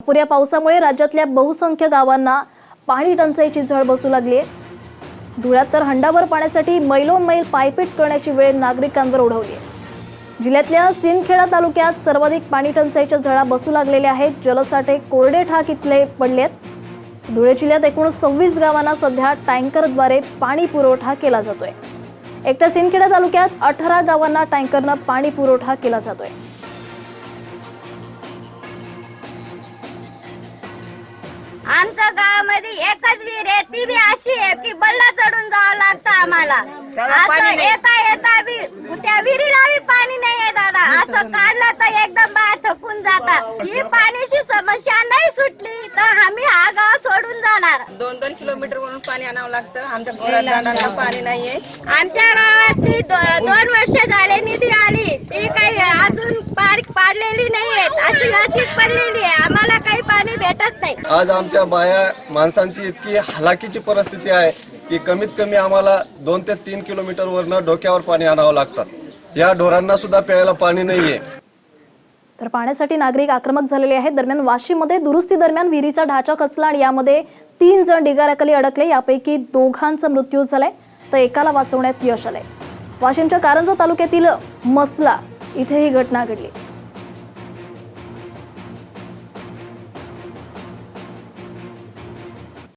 अपुऱ्या पावसामुळे राज्यातल्या बहुसंख्य गावांना पाणी टंचाईची झळ बसू लागली आहे. धुळ्यात तर हंडाभर पाण्यासाठी मैलोन मैल पायपीट करण्याची वेळ नागरिकांवर ओढवली आहे. जिल्ह्यातल्या सिंदखेडा तालुक्यात सर्वाधिक पाणी टंचाईच्या झळा बसू लागलेल्या आहेत. जलसाठे कोरडे ठाक इथले पडले आहेत. धुळे जिल्ह्यात एकूण सव्वीस गावांना सध्या टँकरद्वारे पाणी पुरवठा केला जातोय. एकट्या सिंदखेडा तालुक्यात अठरा गावांना टँकरनं पाणी पुरवठा केला जातोय. आमच्या गावामध्ये एकच विहीर आहे. ती बी अशी आहे की बल्ला चढून जावं लागतं आम्हाला. असं येता येता बी त्या विहिरीला बी पाणी नाही आहे दादा. असं काढलं तर एकदम बाहेर थकून जातात. ही पाण्याची समस्या नाही सुटली तर आम्ही हा गाव सोडून जाणार. दोन दोन किलोमीटर वरून पाणी आणावं लागतं. आमच्या घरात पाणी नाहीये. आमच्या गावात ती दो- दोन वर्ष झाले निधी आली. ती काही अजून पार पाडलेली नाहीये अशी अशीच पडलेली आहे. आम्हाला काही भेटत नाही. आज आमच्या बाया माणसांची इतकी हलाखीची परिस्थिती आहे की कमीत कमी आम्हाला दोन ते तीन किलोमीटर वरनं डोक्यावर पाणी आणावं लागतं. या ढोरांना सुद्धा प्यायला पाणी नाहीये. तर पाण्यासाठी नागरिक आक्रमक झालेले आहेत. दरम्यान वाशीमध्ये दुरुस्ती दरम्यान विहिरीचा ढाचा खचला आणि यामध्ये तीन जण ढिगाऱ्याखाली अडकले. यापैकी दोघांचा मृत्यू झालाय. तर एकाला वाचवण्यात यश आलंय. वाशिमच्या कारंजा तालुक्यातील मसला इथे ही घटना घडली.